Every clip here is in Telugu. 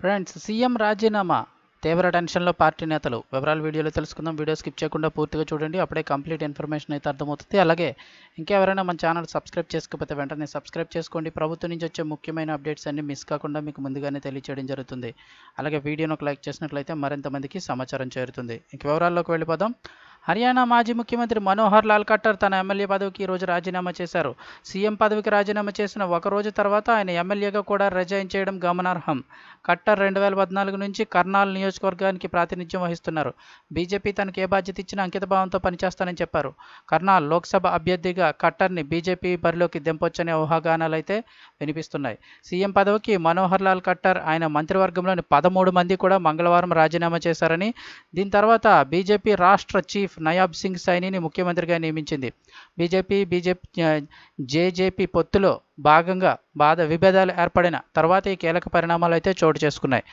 ఫ్రెండ్స్ సీఎం రాజీనామా. తీవ్ర టెన్షన్లో పార్టీ నేతలు. వివరాలు వీడియోలో తెలుసుకుందాం. వీడియో స్కిప్ చేయకుండా పూర్తిగా చూడండి. అప్పుడే కంప్లీట్ ఇన్ఫర్మేషన్ అయితే అర్థమవుతుంది. అలాగే ఇంకెవరైనా మన ఛానల్ సబ్స్క్రైబ్ చేసుకోకపోతే వెంటనే సబ్స్క్రైబ్ చేసుకోండి. ప్రభుత్వం నుంచి వచ్చే ముఖ్యమైన అప్డేట్స్ అన్ని మిస్ కాకుండా మీకు ముందుగానే తెలియచేయడం జరుగుతుంది. అలాగే వీడియోను ఒక లైక్ చేసినట్లయితే మరింత మందికి సమాచారం చేరుతుంది. ఇంక వివరాల్లోకి వెళ్ళిపోదాం. హర్యానా మాజీ ముఖ్యమంత్రి మనోహర్ లాల్ ఖట్టర్ తన ఎమ్మెల్యే పదవికి ఈరోజు రాజీనామా చేశారు. సీఎం పదవికి రాజీనామా చేసిన ఒక రోజు తర్వాత ఆయన ఎమ్మెల్యేగా కూడా రిజైన్ చేయడం గమనార్హం. ఖట్టర్ రెండు వేల పద్నాలుగు నుంచి కర్నాల్ నియోజకవర్గానికి ప్రాతినిధ్యం వహిస్తున్నారు. బీజేపీ తనకు ఏ బాధ్యత ఇచ్చినా అంకితభావంతో పనిచేస్తానని చెప్పారు. కర్నాల్ లోక్సభ అభ్యర్థిగా ఖట్టర్ని బీజేపీ బరిలోకి దింపొచ్చనే ఊహాగానాలైతే వినిపిస్తున్నాయి. సీఎం పదవికి మనోహర్ లాల్ ఖట్టర్ ఆయన మంత్రివర్గంలోని పదమూడు మంది కూడా మంగళవారం రాజీనామా చేశారని దీని తర్వాత బీజేపీ రాష్ట్ర చీఫ్ నయాబ్ సింగ్ సైనిని ముఖ్యమంత్రిగా నియమించింది. బీజేపీ బీజేపీ జేజేపీ పొత్తులో భాగంగా బాధ విభేదాలు ఏర్పడిన తర్వాత ఈ కీలక పరిణామాలు అయితే చోటు చేసుకున్నాయి.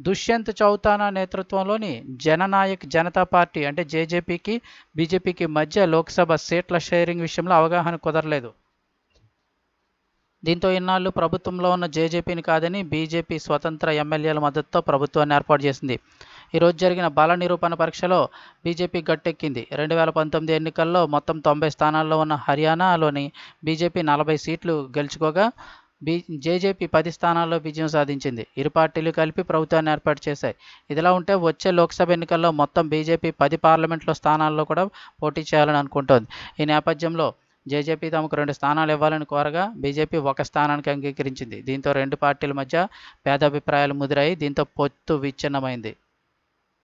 దుష్యంత్ చౌతానా నేతృత్వంలోని జననాయక్ జనతా పార్టీ అంటే జేజేపీకి బీజేపీకి మధ్య లోక్సభ సీట్ల షేరింగ్ విషయంలో అవగాహన కుదరలేదు. దీంతో ఇన్నాళ్ళు ప్రభుత్వంలో ఉన్న జేజేపీని కాదని బీజేపీ స్వతంత్ర ఎమ్మెల్యేల మద్దతుతో ప్రభుత్వాన్ని ఏర్పాటు చేసింది. ఈరోజు జరిగిన బల నిరూపణ పరీక్షలో బీజేపీ గట్టెక్కింది. రెండు వేల పంతొమ్మిది ఎన్నికల్లో మొత్తం తొంభై స్థానాల్లో ఉన్న హర్యానాలోని బీజేపీ నలభై సీట్లు గెలుచుకోగా బీ జేజేపీ పది స్థానాల్లో విజయం సాధించింది. ఇరు పార్టీలు కలిపి ప్రభుత్వాన్ని ఏర్పాటు చేశాయి. ఇదిలా ఉంటే వచ్చే లోక్సభ ఎన్నికల్లో మొత్తం బీజేపీ పది పార్లమెంట్లో స్థానాల్లో కూడా పోటీ చేయాలని అనుకుంటోంది. ఈ నేపథ్యంలో జేజేపీ తమకు రెండు స్థానాలు ఇవ్వాలని కోరగా బీజేపీ ఒక స్థానానికి అంగీకరించింది. దీంతో రెండు పార్టీల మధ్య భేదాభిప్రాయాలు ముదిరాయి. దీంతో పొత్తు విచ్ఛిన్నమైంది.